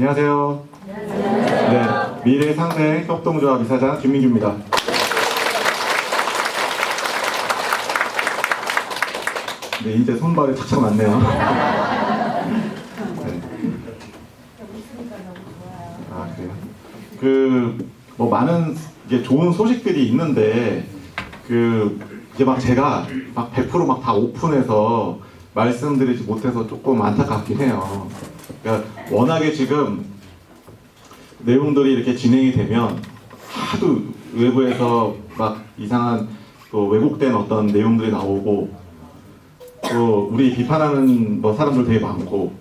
안녕하세요. 네, 미래 상생 협동조합 이사장 김민규입니다. 네, 이제 손발이 착착 맞네요. 네. 아, 그래요? 그, 뭐, 많은, 이게 좋은 소식들이 있는데, 그, 이제 막 제가 막 100%막 다 오픈해서 말씀드리지 못해서 조금 안타깝긴 해요. 그러니까 워낙에 지금 내용들이 이렇게 진행이 되면 하도 외부에서 막 이상한 또 왜곡된 어떤 내용들이 나오고 또 우리 비판하는 뭐 사람들 되게 많고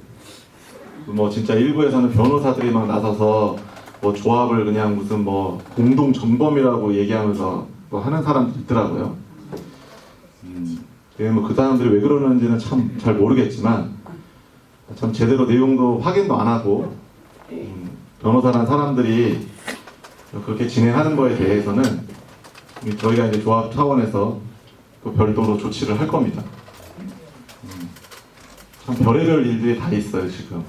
뭐 진짜 일부에서는 변호사들이 막 나서서 뭐 조합을 그냥 무슨 뭐 공동 정범이라고 얘기하면서 뭐 하는 사람도 있더라고요. 음, 뭐 그 사람들이 왜 그러는지는 참 잘 모르겠지만 참 제대로 내용도 확인도 안 하고 음, 변호사란 사람들이 그렇게 진행하는 거에 대해서는 저희가 이제 조합 차원에서 또 별도로 조치를 할 겁니다. 음, 참 별의별 일들이 다 있어요 지금.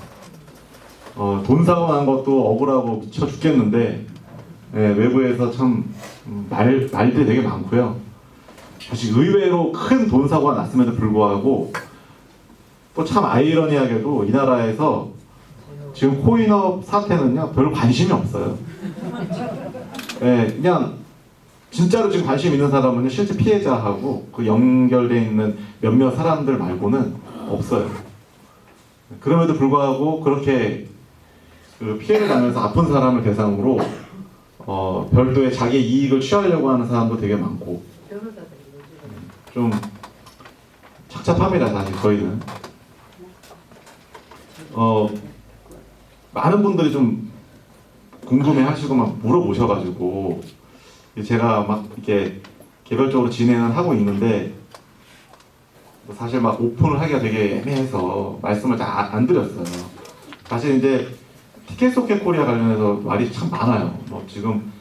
어, 돈 사고 난 것도 억울하고 미쳐 죽겠는데 예, 외부에서 참 음, 말, 말들이 되게 많고요. 사실 의외로 큰 돈 사고가 났음에도 불구하고 또 참 아이러니하게도 이 나라에서 지금 코인업 사태는요 별로 관심이 없어요. 예, 그냥 진짜로 지금 관심 있는 사람은 실제 피해자하고 그 연결돼 있는 몇몇 사람들 말고는 없어요. 그럼에도 불구하고 그렇게 그 피해를 당면서 아픈 사람을 대상으로 어, 별도의 자기 이익을 취하려고 하는 사람도 되게 많고 좀 착잡합니다 사실 저희는 어 많은 분들이 좀 궁금해하시고 막 물어보셔가지고 제가 막 이렇게 개별적으로 진행을 하고 있는데 뭐 사실 막 오픈을 하기가 되게 애매해서 말씀을 잘 안 드렸어요. 사실 이제 티켓 소켓 코리아 관련해서 말이 참 많아요. 뭐 지금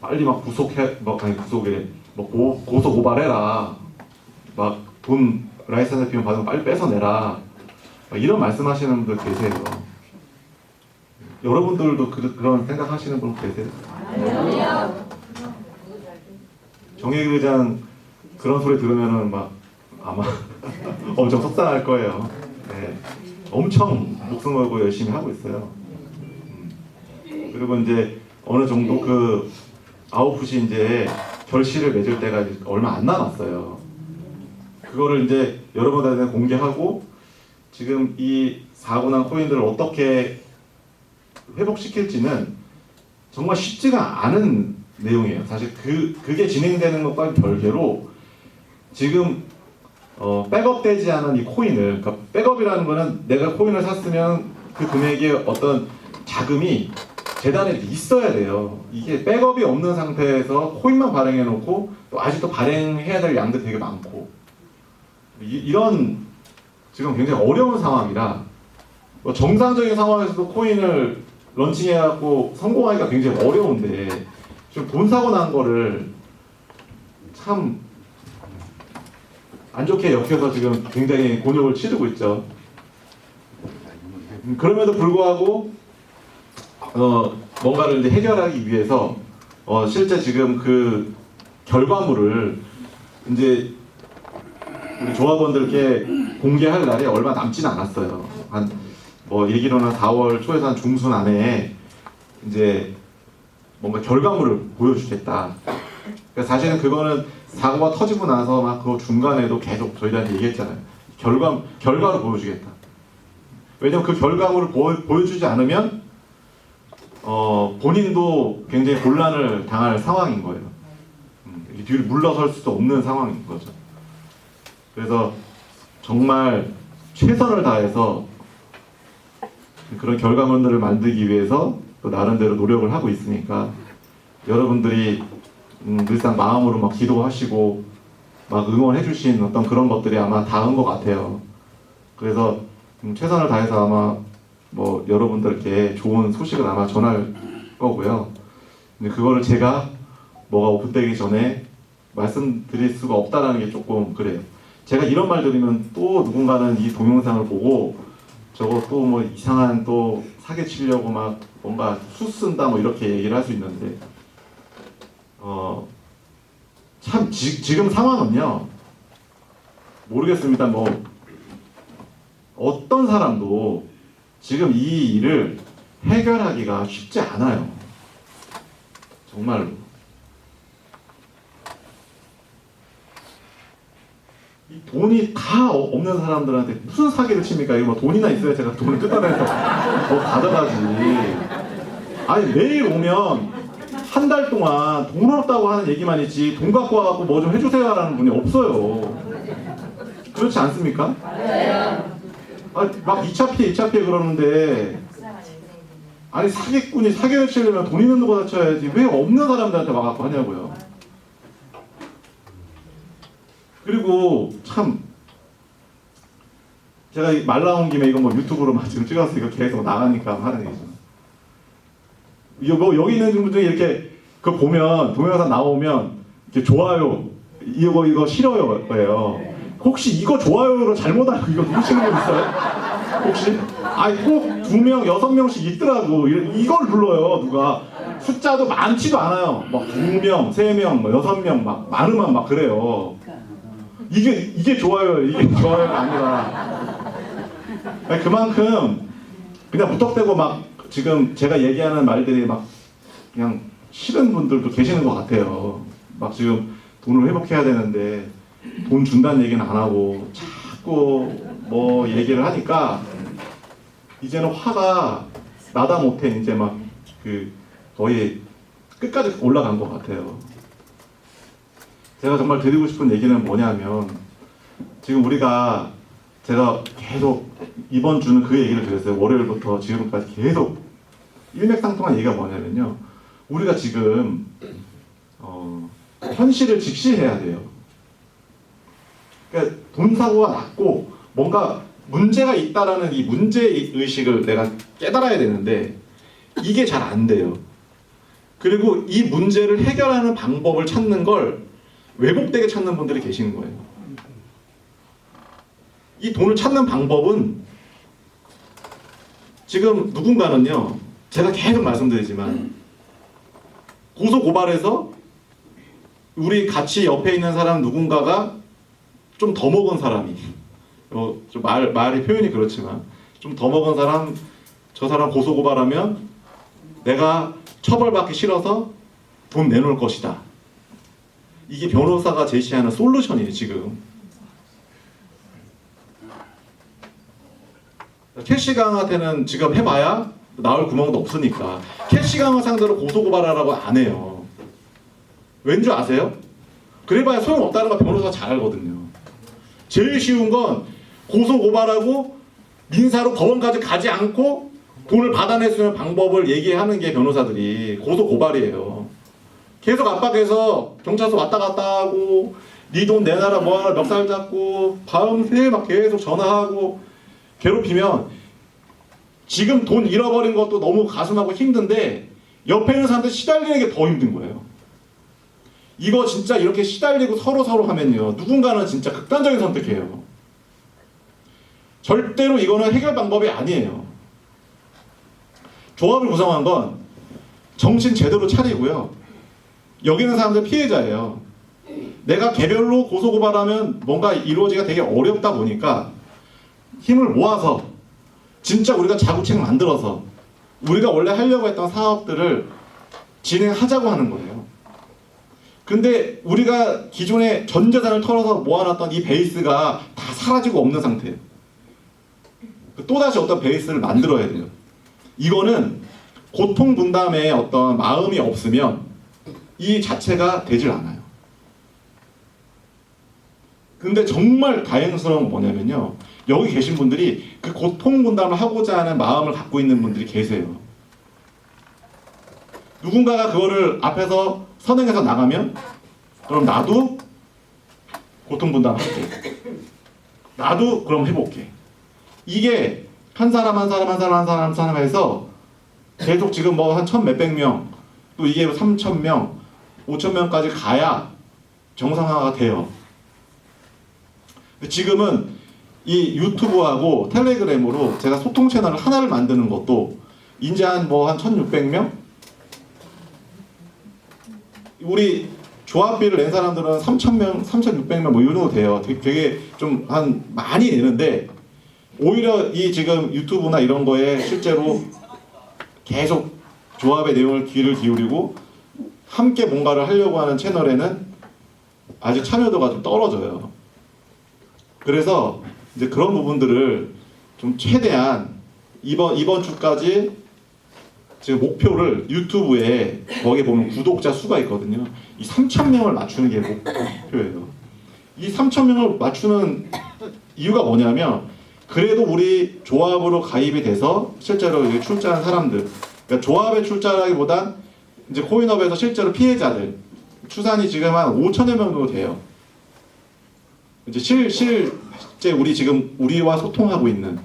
빨리 막 구속해, 뭐 아니 구속에 뭐 고, 고소 고발해라. 막 돈 라이선스 비용 받으면 빨리 뺏어내라. 막 이런 말씀하시는 분들 계세요. 여러분들도 그, 그런 생각하시는 분 계세요? 정혜교 의장 그런 소리 들으면은 막 아마 엄청 속상할 거예요. 네. 엄청 목숨 걸고 열심히 하고 있어요. 음. 그리고 이제 어느 정도 그 아웃풋이 이제 결실을 맺을 때가 얼마 안 남았어요. 그거를 이제 여러분들한테 공개하고 지금 이 사고 난 코인들을 어떻게 회복시킬지는 정말 쉽지가 않은 내용이에요. 사실 그 그게 진행되는 것과 별개로 지금 어, 백업되지 않은 이 코인을 그러니까 백업이라는 거는 내가 코인을 샀으면 그 금액의 어떤 자금이 재단에 있어야 돼요. 이게 백업이 없는 상태에서 코인만 발행해 놓고 또 아직도 발행해야 될 양도 되게 많고 이, 이런 지금 굉장히 어려운 상황이라 뭐 정상적인 상황에서도 코인을 런칭해갖고 성공하기가 굉장히 어려운데 지금 돈 사고 난 거를 참 안 좋게 역해서 지금 굉장히 곤욕을 치르고 있죠. 음, 그럼에도 불구하고 어, 뭔가를 이제 해결하기 위해서 어, 실제 지금 그 결과물을 이제 우리 조합원들께 공개할 날이 얼마 남진 않았어요. 한뭐 얘기로는 4월 초에서 한 중순 안에 이제 뭔가 결과물을 보여주겠다. 그러니까 사실은 그거는 사고가 터지고 나서 막 그 중간에도 계속 저희들한테 얘기했잖아요. 결과 결과로 보여주겠다. 왜냐면 그 결과물을 보, 보여주지 않으면 어, 본인도 굉장히 곤란을 당할 상황인 거예요. 음, 뒤로 물러설 수도 없는 상황인 거죠. 그래서 정말 최선을 다해서 그런 결과물들을 만들기 위해서 또 나름대로 노력을 하고 있으니까 여러분들이 음, 늘상 마음으로 막 기도하시고 막 응원해 주신 어떤 그런 것들이 아마 닿은 것 같아요. 그래서 음, 최선을 다해서 아마 뭐 여러분들께 좋은 소식을 아마 전할 거고요. 근데 그거를 제가 뭐가 오픈되기 전에 말씀드릴 수가 없다라는 게 조금 그래요. 제가 이런 말 드리면 또 누군가는 이 동영상을 보고 저거 또 뭐 이상한 또 사기치려고 막 뭔가 수 쓴다 뭐 이렇게 얘기를 할 수 있는데 어 참 지금 상황은요 모르겠습니다. 뭐 어떤 사람도 지금 이 일을 해결하기가 쉽지 않아요. 정말로 돈이 다 어- 없는 사람들한테 무슨 사기를 칩니까? 이거 뭐 돈이나 있어야 제가 돈을 뜯어내서 뭐 가져가지. 아니 매일 오면 한 달 동안 돈 없다고 하는 얘기만 있지 돈 갖고 와갖고 뭐 좀 해주세요라는 분이 없어요. 그렇지 않습니까? 아니 막 2차 피해 2차 피해 그러는데 아니 사기꾼이 사기를 치려면 돈 있는 누가 쳐야지 왜 없는 사람들한테 와갖고 하냐고요. 그리고 참 제가 이말 나온 김에 이거 뭐 유튜브로 지금 찍었으니까 계속 나가니까 하는 얘기죠. 이거 뭐 여기 있는 분들 이렇게 그 보면 동영상 나오면 이렇게 좋아요 이거 이거 싫어요 예요. 혹시 이거 좋아요로 잘못 알고 이거 누르시는 분 있어요? 혹시? 아니 꼭 두 명 여섯 명씩 있더라고 이- 이걸 눌러요 누가 숫자도 많지도 않아요 막 두 명, 세 명, 뭐 여섯 명 막 많으면 막 그래요. 이게 이게 좋아요 이게 좋아요가 아니라 아니, 그만큼 그냥 무턱대고 막 지금 제가 얘기하는 말들이 막 그냥 싫은 분들도 계시는 것 같아요. 막 지금 돈을 회복해야 되는데 돈 준다는 얘기는 안 하고 자꾸 뭐 얘기를 하니까 이제는 화가 나다 못해 이제 막 그 거의 끝까지 올라간 것 같아요. 제가 정말 드리고 싶은 얘기는 뭐냐면 지금 우리가 제가 계속 이번 주는 그 얘기를 드렸어요. 월요일부터 지금까지 계속 일맥상통한 얘기가 뭐냐면요. 우리가 지금 어, 현실을 직시해야 돼요. 그러니까 돈 사고가 났고 뭔가 문제가 있다라는 이 문제 의식을 내가 깨달아야 되는데 이게 잘 안 돼요. 그리고 이 문제를 해결하는 방법을 찾는 걸 왜곡되게 찾는 분들이 계시는 거예요. 이 돈을 찾는 방법은 지금 누군가는요, 제가 계속 말씀드리지만 고소 고발해서 우리 같이 옆에 있는 사람 누군가가 좀 더 먹은 사람이 어, 좀말 말이 표현이 그렇지만 좀 더 먹은 사람 저 사람 고소 고발하면 내가 처벌받기 싫어서 돈 내놓을 것이다. 이게 변호사가 제시하는 솔루션이에요 지금. 캐시 강한테는 지금 해봐야 나올 구멍도 없으니까 캐시 강한 상대로 고소 고발하라고 안 해요. 왠지 아세요? 그래봐야 소용없다는 거 변호사가 잘 알거든요. 제일 쉬운 건 고소 고발하고 민사로 법원까지 가지 않고 돈을 받아낼 수 있는 방법을 얘기하는 게 변호사들이 고소 고발이에요. 계속 압박해서 경찰서 왔다 갔다 하고 네 돈 내놔라 뭐하라 멱살 잡고 밤새 막 계속 전화하고 괴롭히면 지금 돈 잃어버린 것도 너무 가슴하고 힘든데 옆에 있는 사람들 시달리는 게 더 힘든 거예요. 이거 진짜 이렇게 시달리고 서로 서로 하면요 누군가는 진짜 극단적인 선택해요. 절대로 이거는 해결 방법이 아니에요. 조합을 구성한 건 정신 제대로 차리고요. 여기 있는 사람들 피해자예요. 내가 개별로 고소고발하면 뭔가 이루어지기가 되게 어렵다 보니까 힘을 모아서 진짜 우리가 자구책 만들어서 우리가 원래 하려고 했던 사업들을 진행하자고 하는 거예요. 근데 우리가 기존에 전 재산을 털어서 모아놨던 이 베이스가 다 사라지고 없는 상태예요. 또다시 어떤 베이스를 만들어야 돼요. 이거는 고통 분담에 어떤 마음이 없으면 이 자체가 되질 않아요. 근데 정말 다행스러운 건 뭐냐면요. 여기 계신 분들이 그 고통 분담을 하고자 하는 마음을 갖고 있는 분들이 계세요. 누군가가 그거를 앞에서 선행해서 나가면 그럼 나도 고통 분담할게. 나도 그럼 해볼게. 이게 한 사람 한 사람 한 사람 한 사람 한 사람 해서 계속 지금 뭐 한 천 몇백 명, 또 이게 삼천 명, 오천 명까지 가야 정상화가 돼요. 지금은 이 유튜브하고 텔레그램으로 제가 소통 채널을 하나를 만드는 것도 이제 한뭐 한 1,600명? 우리 조합비를 낸 사람들은 3,000명, 3,600명 뭐 이 정도 돼요. 되게, 되게 좀 한 많이 내는데 오히려 이 지금 유튜브나 이런 거에 실제로 계속 조합의 내용을 귀를 기울이고 함께 뭔가를 하려고 하는 채널에는 아직 참여도가 좀 떨어져요. 그래서 이제 그런 부분들을 좀 최대한 이번 이번 주까지 지금 목표를 유튜브에 거기 보면 구독자 수가 있거든요. 이 3천 명을 맞추는 게 목표예요. 이 3천 명을 맞추는 이유가 뭐냐면 그래도 우리 조합으로 가입이 돼서 실제로 출자한 사람들, 그러니까 조합에 출자라기보단 이제 코인업에서 실제로 피해자들 추산이 지금 한 5천여 명 정도 돼요. 이제 실 실제 우리 지금 우리와 소통하고 있는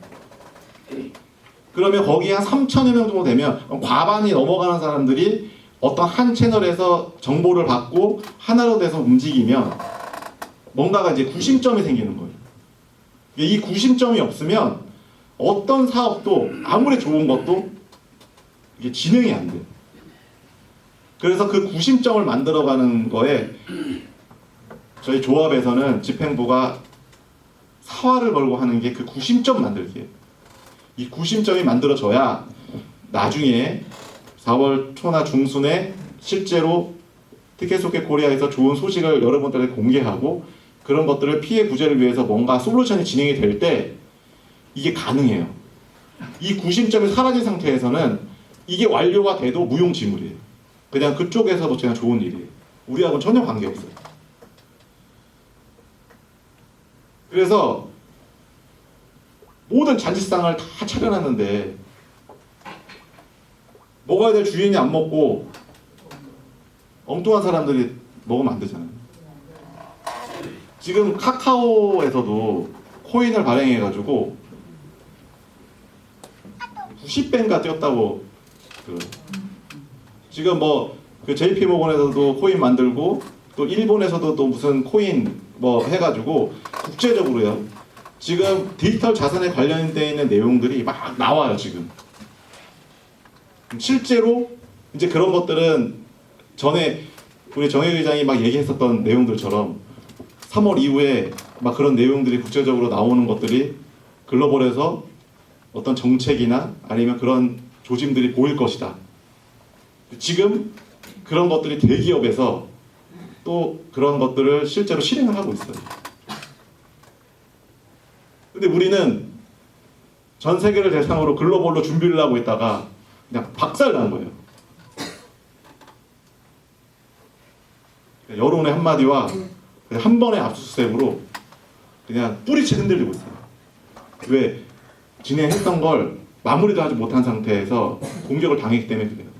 그러면 거기 한 3천여 명 정도 되면 과반이 넘어가는 사람들이 어떤 한 채널에서 정보를 받고 하나로 돼서 움직이면 뭔가가 이제 구심점이 생기는 거예요. 이 구심점이 없으면 어떤 사업도 아무리 좋은 것도 이게 진행이 안 돼요. 그래서 그 구심점을 만들어가는 거에 저희 조합에서는 집행부가 사활을 걸고 하는 게 그 구심점 만들기예요. 이 구심점이 만들어져야 나중에 4월 초나 중순에 실제로 티켓소켓 코리아에서 좋은 소식을 여러분들에게 공개하고 그런 것들을 피해 구제를 위해서 뭔가 솔루션이 진행이 될 때 이게 가능해요. 이 구심점이 사라진 상태에서는 이게 완료가 돼도 무용지물이에요. 그냥 그쪽에서도 그냥 좋은 일이에요. 우리하고는 전혀 관계없어요. 그래서 모든 잔치상을 다 차려놨는데 먹어야 될 주인이 안 먹고 엉뚱한 사람들이 먹으면 안 되잖아요. 지금 카카오에서도 코인을 발행해가지고 90배인가 뛰었다고 그 지금 뭐 그 JP 모건에서도 코인 만들고 또 일본에서도 또 무슨 코인 뭐 해가지고 국제적으로요. 지금 디지털 자산에 관련돼 있는 내용들이 막 나와요 지금. 실제로 이제 그런 것들은 전에 우리 정혜 의장이 막 얘기했었던 내용들처럼 3월 이후에 막 그런 내용들이 국제적으로 나오는 것들이 글로벌에서 어떤 정책이나 아니면 그런 조짐들이 보일 것이다. 지금 그런 것들이 대기업에서 또 그런 것들을 실제로 실행을 하고 있어요. 근데 우리는 전 세계를 대상으로 글로벌로 준비를 하고 있다가 그냥 박살 난 거예요. 여론의 한마디와 한 번의 압수수색으로 그냥 뿌리채 흔들리고 있어요. 왜? 진행했던 걸 마무리도 하지 못한 상태에서 공격을 당했기 때문에 그래요.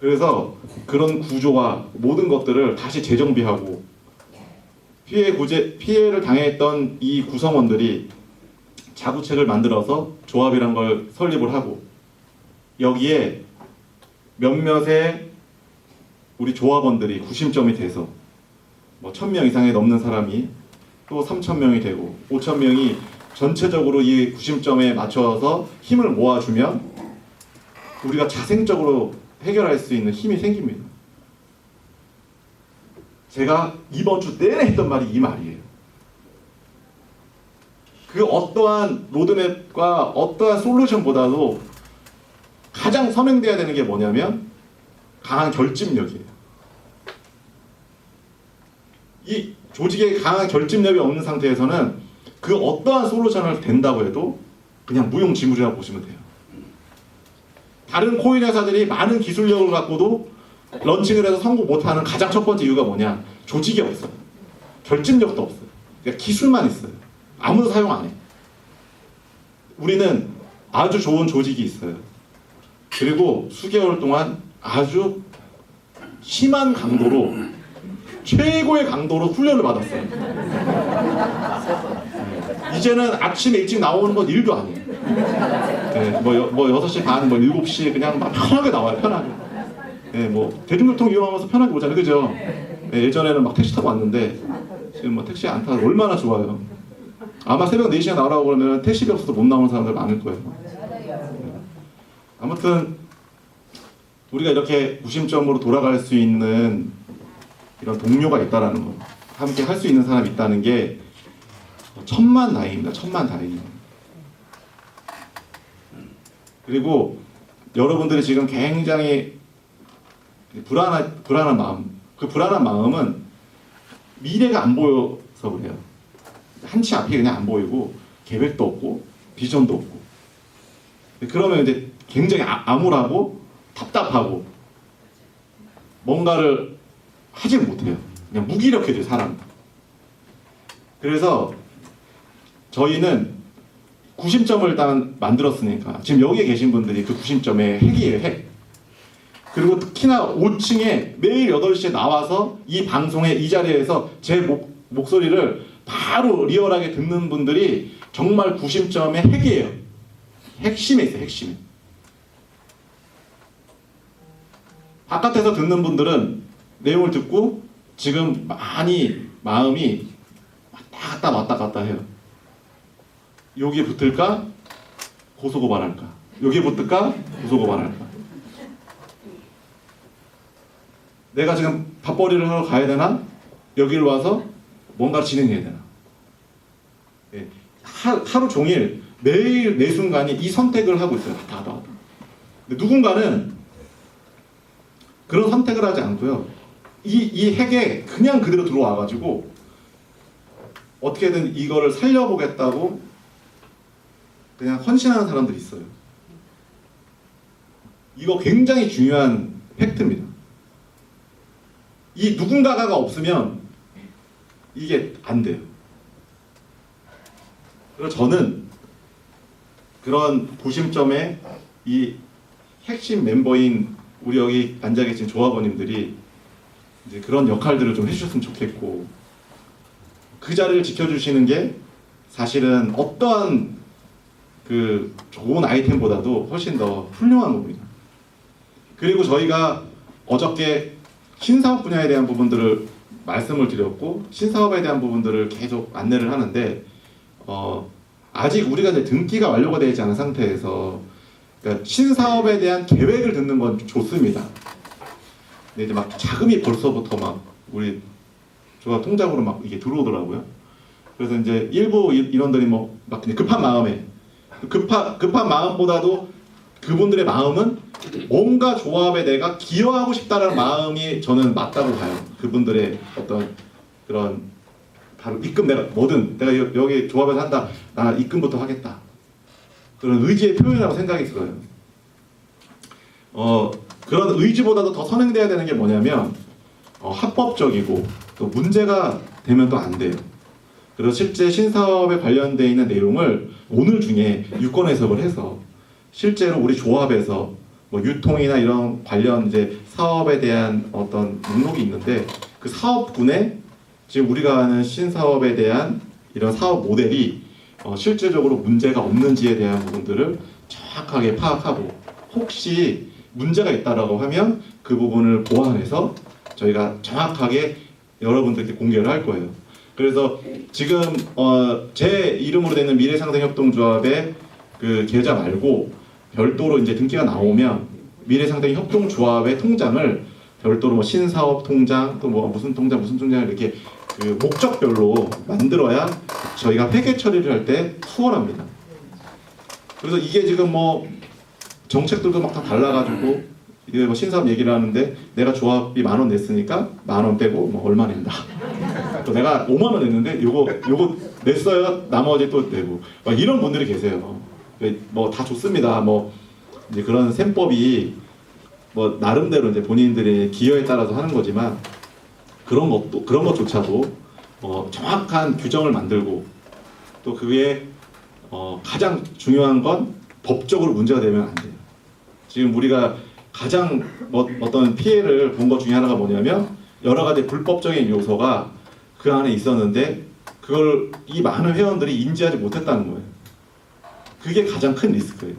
그래서 그런 구조와 모든 것들을 다시 재정비하고 피해 구제 피해를 당했던 이 구성원들이 자구책을 만들어서 조합이란 걸 설립을 하고 여기에 몇몇의 우리 조합원들이 구심점이 돼서 뭐 1000명 이상이 넘는 사람이 또 3000명이 되고 5000명이 전체적으로 이 구심점에 맞춰서 힘을 모아주면 우리가 자생적으로 해결할 수 있는 힘이 생깁니다. 제가 이번 주 내내 했던 말이 이 말이에요. 그 어떠한 로드맵과 어떠한 솔루션보다도 가장 선행돼야 되는 게 뭐냐면 강한 결집력이에요. 이 조직에 강한 결집력이 없는 상태에서는 그 어떠한 솔루션을 된다고 해도 그냥 무용지물이라고 보시면 돼요. 다른 코인 회사들이 많은 기술력을 갖고도 런칭을 해서 성공 못하는 가장 첫 번째 이유가 뭐냐? 조직이 없어요. 결집력도 없어요. 그러니까 기술만 있어요. 아무도 사용 안 해. 우리는 아주 좋은 조직이 있어요. 그리고 수개월 동안 아주 심한 강도로 최고의 강도로 훈련을 받았어요. 이제는 아침에 일찍 나오는 건 일도 아니에요. 네, 뭐, 여, 뭐 6시 반, 뭐 7시에 그냥 막 편하게 나와요, 편하게. 네, 뭐 대중교통 이용하면서 편하게 오잖아요, 그죠? 네, 예전에는 막 택시 타고 왔는데 지금 뭐 택시 안 타서 얼마나 좋아요. 아마 새벽 4시에 나오라고 그러면 택시비 없어서 못 나오는 사람들 많을 거예요. 아무튼 우리가 이렇게 무심점으로 돌아갈 수 있는 이런 동료가 있다라는 거, 함께 할 수 있는 사람이 있다는 게 천만 다행입니다. 천만 다행이에요. 그리고 여러분들이 지금 굉장히 불안한 불안한 마음, 그 불안한 마음은 미래가 안 보여서 그래요. 한치 앞이 그냥 안 보이고 계획도 없고 비전도 없고 그러면 이제 굉장히 아- 암울하고 답답하고 뭔가를 하지 못해요. 그냥 무기력해져요 사람. 그래서 저희는 구심점을 일단 만들었으니까 지금 여기에 계신 분들이 그 구심점의 핵이에요 핵. 그리고 특히나 5층에 매일 8시에 나와서 이 방송에 이 자리에서 제 목, 목소리를 바로 리얼하게 듣는 분들이 정말 구심점의 핵이에요. 핵심에 있어요, 핵심에. 바깥에서 듣는 분들은 내용을 듣고 지금 많이 마음이 왔다 갔다 왔다 갔다 해요. 여기에 붙을까? 고소고발할까? 여기에 붙을까? 고소고발할까? 내가 지금 밥벌이를 하러 가야 되나? 여기를 와서 뭔가 진행해야 되나? 예, 하, 하루 종일 매일 내 순간이 이 선택을 하고 있어요. 왔다 갔다 왔다. 근데 누군가는 그런 선택을 하지 않고요. 이, 이 핵에 그냥 그대로 들어와가지고 어떻게든 이거를 살려보겠다고 그냥 헌신하는 사람들이 있어요. 이거 굉장히 중요한 팩트입니다. 이 누군가가 없으면 이게 안 돼요. 그래서 저는 그런 구심점에 이 핵심 멤버인 우리 여기 앉아 계신 조합원님들이 이제 그런 역할들을 좀 해주셨으면 좋겠고 그 자리를 지켜주시는 게 사실은 어떠한 그 좋은 아이템보다도 훨씬 더 훌륭한 겁니다. 그리고 저희가 어저께 신사업 분야에 대한 부분들을 말씀을 드렸고 신사업에 대한 부분들을 계속 안내를 하는데 어, 아직 우리가 이제 등기가 완료가 되지 않은 상태에서 그러니까 신사업에 대한 계획을 듣는 건 좋습니다. 근데 이제 막 자금이 벌써부터 막 우리 조합 통장으로 막 이게 들어오더라고요. 그래서 이제 일부 이- 인원들이 뭐 막 급한 마음에 급한 급한 마음보다도 그분들의 마음은 뭔가 조합에 내가 기여하고 싶다라는 마음이 저는 맞다고 봐요. 그분들의 어떤 그런 바로 입금 내가 뭐든 내가 여- 여기 조합에서 한다. 나 입금부터 하겠다. 그런 의지의 표현이라고 생각이 들어요. 어 그런 의지보다도 더 선행돼야 되는 게 뭐냐면 어, 합법적이고 또 문제가 되면 또 안 돼요. 그래서 실제 신사업에 관련돼 있는 내용을 오늘 중에 유권 해석을 해서 실제로 우리 조합에서 뭐 유통이나 이런 관련 이제 사업에 대한 어떤 목록이 있는데 그 사업군에 지금 우리가 하는 신사업에 대한 이런 사업 모델이 어, 실질적으로 문제가 없는지에 대한 부분들을 정확하게 파악하고 혹시 문제가 있다라고 하면 그 부분을 보완해서 저희가 정확하게 여러분들께 공개를 할 거예요. 그래서 지금 어, 제 이름으로 되는 미래상생협동조합의 그 계좌 말고 별도로 이제 등기가 나오면 미래상생협동조합의 통장을 별도로 뭐 신사업 통장 또 뭐 무슨 통장 무슨 통장 이렇게 그 목적별로 만들어야 저희가 회계 처리를 할 때 수월합니다. 그래서 이게 지금 뭐 정책들도 막 다 달라가지고 이게 뭐 신사업 얘기를 하는데 내가 조합비 만원 냈으니까 만 원 빼고 뭐 얼마 낸다. 또 내가 5만 원 냈는데 요거 요거 냈어야 나머지 또 내고 막 이런 분들이 계세요. 뭐 다 좋습니다. 뭐 이제 그런 셈법이 뭐 나름대로 이제 본인들의 기여에 따라서 하는 거지만 그런 것도 그런 것조차도 어, 정확한 규정을 만들고 또 그게 어, 가장 중요한 건 법적으로 문제가 되면 안 돼요. 지금 우리가 가장 뭐, 어떤 피해를 본 것 중에 하나가 뭐냐면 여러 가지 불법적인 요소가 그 안에 있었는데 그걸 이 많은 회원들이 인지하지 못했다는 거예요. 그게 가장 큰 리스크예요.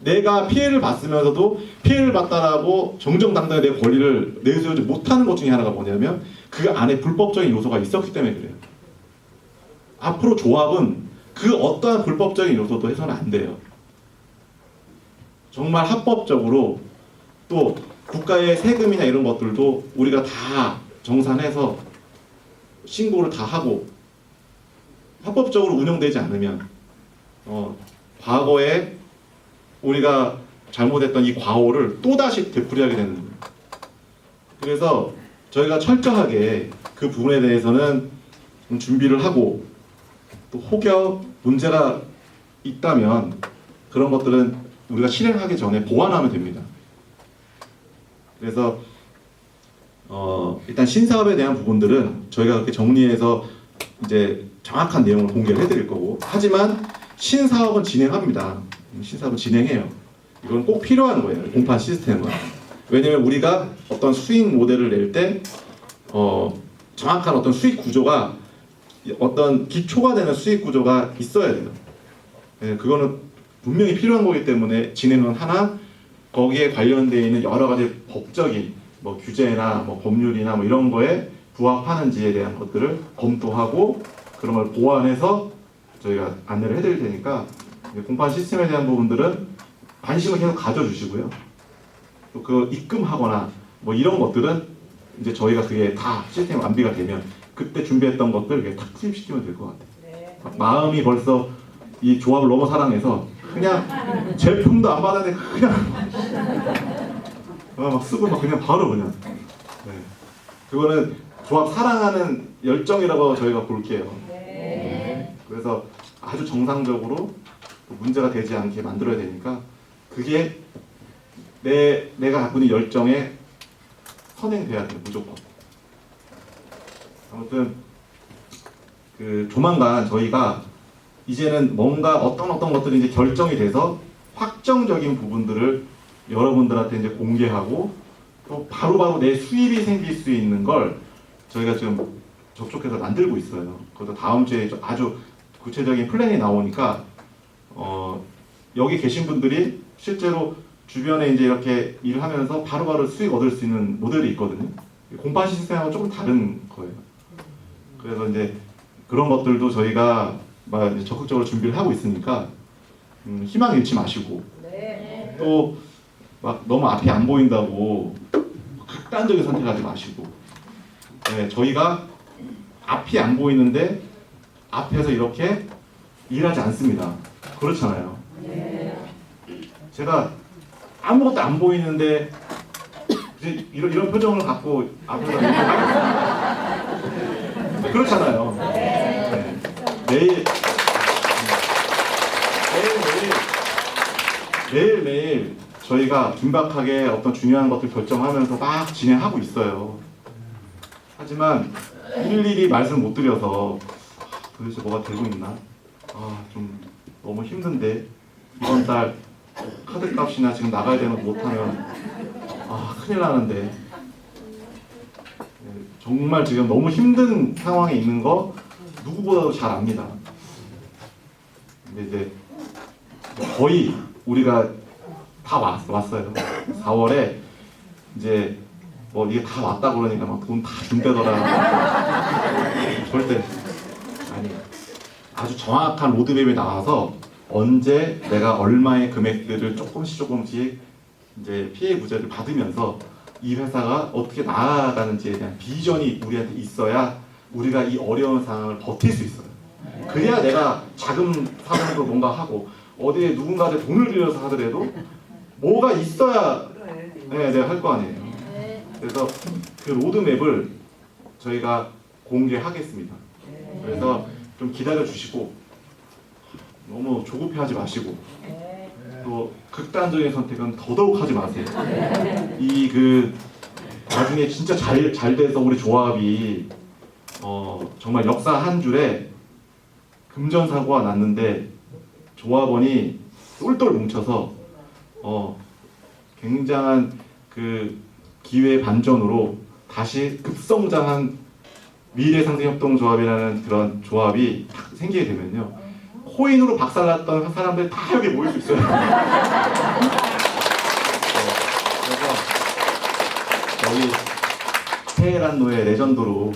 내가 피해를 봤으면서도 피해를 봤다라고 정정당당히 내 권리를 내세우지 못하는 것 중에 하나가 뭐냐면 그 안에 불법적인 요소가 있었기 때문에 그래요. 앞으로 조합은 그 어떠한 불법적인 요소도 해서는 안 돼요. 정말 합법적으로 또 국가의 세금이나 이런 것들도 우리가 다 정산해서 신고를 다 하고 합법적으로 운영되지 않으면 어, 과거에 우리가 잘못했던 이 과오를 또다시 되풀이하게 되는 거예요. 그래서 저희가 철저하게 그 부분에 대해서는 좀 준비를 하고 또 혹여 문제가 있다면 그런 것들은 우리가 실행하기 전에 보완하면 됩니다. 그래서 어, 일단 신사업에 대한 부분들은 저희가 그렇게 정리해서 이제 정확한 내용을 공개를 해드릴 거고 하지만 신사업은 진행합니다. 신사업은 진행해요. 이건 꼭 필요한 거예요. 공판 시스템은. 왜냐면 우리가 어떤 수익 모델을 낼 때 어, 정확한 어떤 수익 구조가 어떤 기초가 되는 수익 구조가 있어야 돼요. 예, 그거는 분명히 필요한 거기 때문에 진행은 하나 거기에 관련되어 있는 여러 가지 법적인 뭐 규제나 뭐 법률이나 뭐 이런 거에 부합하는지에 대한 것들을 검토하고 그런 걸 보완해서 저희가 안내를 해드릴 테니까 공판 시스템에 대한 부분들은 관심을 계속 가져주시고요. 또 그 입금하거나 뭐 이런 것들은 이제 저희가 그게 다 시스템 완비가 되면 그때 준비했던 것들 이렇게 탁 투입시키면 될 것 같아요. 막 마음이 벌써 이 조합을 너무 사랑해서 그냥 제품도 안 받았는데 그냥 어, 막 쓰고 막 그냥 바로 그냥 네. 그거는 조합 사랑하는 열정이라고 저희가 볼게요. 네. 그래서 아주 정상적으로 또 문제가 되지 않게 만들어야 되니까 그게 내 내가 갖고 있는 열정에 선행돼야 돼요 무조건. 아무튼 그 조만간 저희가 이제는 뭔가 어떤 어떤 것들이 이제 결정이 돼서 확정적인 부분들을 여러분들한테 이제 공개하고 또 바로바로 내 수입이 생길 수 있는 걸 저희가 지금 접촉해서 만들고 있어요. 그래서 다음 주에 좀 아주 구체적인 플랜이 나오니까 어, 여기 계신 분들이 실제로 주변에 이제 이렇게 일하면서 바로바로 수익 얻을 수 있는 모델이 있거든요. 공판 시스템하고 조금 다른 거예요. 그래서 이제 그런 것들도 저희가 막 이제 적극적으로 준비를 하고 있으니까 음, 희망 잃지 마시고 또 막 너무 앞이 안 보인다고 극단적인 선택하지 마시고 네, 저희가 앞이 안 보이는데 앞에서 이렇게 일하지 않습니다. 그렇잖아요. 제가 아무것도 안 보이는데 이런, 이런 표정을 갖고 앞에서. 그렇잖아요. 네. 매일 매일 매일 매일 저희가 긴박하게 어떤 중요한 것들 결정하면서 막 진행하고 있어요. 하지만 일일이 말씀 못 드려서 도대체 뭐가 되고 있나? 아 좀 너무 힘든데 이번 달 카드 값이나 지금 나가야 되는 거 못하면 아 큰일 나는데 네, 정말 지금 너무 힘든 상황에 있는 거 누구보다도 잘 압니다. 근데 이제 거의 우리가 다 왔, 왔어요. 4월에 이제 뭐 이게 다 왔다 그러니까 막 돈 다 준대더라. 절대 아니 아주 정확한 로드맵이 나와서 언제 내가 얼마의 금액들을 조금씩 조금씩 이제 피해 구제를 받으면서 이 회사가 어떻게 나아가는지에 대한 비전이 우리한테 있어야 우리가 이 어려운 상황을 버틸 수 있어요. 그래야 내가 자금 사정으로 뭔가 하고 어디에 누군가한테 돈을 들여서 하더라도 뭐가 있어야 네, 내가 할거 아니에요. 그래서 그 로드맵을 저희가 공개하겠습니다. 그래서 좀 기다려 주시고 너무 조급해하지 마시고 또 극단적인 선택은 더더욱 하지 마세요. 이 그 나중에 진짜 잘 잘 돼서 우리 조합이 어 정말 역사 한 줄에 금전 사고가 났는데 조합원이 똘똘 뭉쳐서 어 굉장한 그 기회 반전으로 다시 급성장한 미래상생협동조합이라는 그런 조합이 딱 생기게 되면요 코인으로 박살났던 사람들 다 여기 모일 수 있어요. 어, 그래서 여기 테헤란노의 레전드로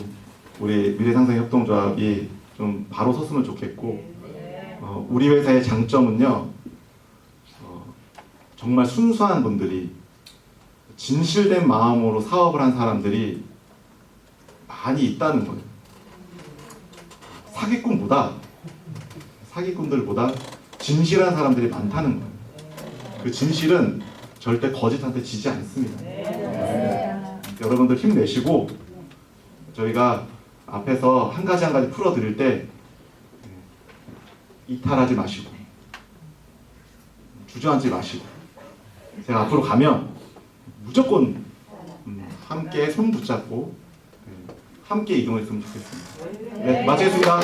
우리 미래상생협동조합이 좀 바로 섰으면 좋겠고 어, 우리 회사의 장점은요 어, 정말 순수한 분들이 진실된 마음으로 사업을 한 사람들이 많이 있다는 거예요. 사기꾼보다 사기꾼들보다 진실한 사람들이 많다는 거예요. 그 진실은 절대 거짓한테 지지 않습니다. 여러분들 힘내시고 저희가 앞에서 한 가지 한 가지 풀어드릴 때 이탈하지 마시고 주저앉지 마시고 제가 앞으로 가면 무조건 음, 함께 손 붙잡고 음, 함께 이동했으면 좋겠습니다. 네, 마치겠습니다.